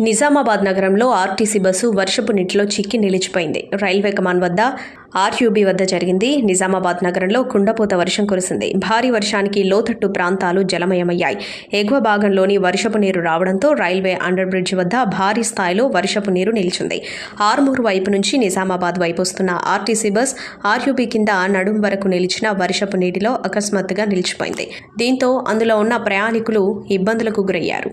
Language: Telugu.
నిజామాబాద్ నగరంలో ఆర్టీసీ బస్సు వర్షపు నీటిలో చిక్కి నిలిచిపోయింది. రైల్వే కమాన్ వద్ద ఆర్యూబీ వద్ద జరిగింది. నిజామాబాద్ నగరంలో కుండపోత వర్షం కురిసింది. భారీ వర్షానికి లోతట్టు ప్రాంతాలు జలమయమయ్యాయి. ఎగువ భాగంలోని వర్షపు నీరు రావడంతో రైల్వే అండర్ బ్రిడ్జ్ వద్ద భారీ స్థాయిలో వర్షపు నీరు నిలిచింది. ఆర్మూరు వైపు నుంచి నిజామాబాద్ వైపు వస్తున్న ఆర్టీసీ బస్ ఆర్యూబీ కింద నడుం వరకు నిలిచిన వర్షపు నీటిలో అకస్మాత్తుగా నిలిచిపోయింది. దీంతో అందులో ఉన్న ప్రయాణికులు ఇబ్బందులకు గురయ్యారు.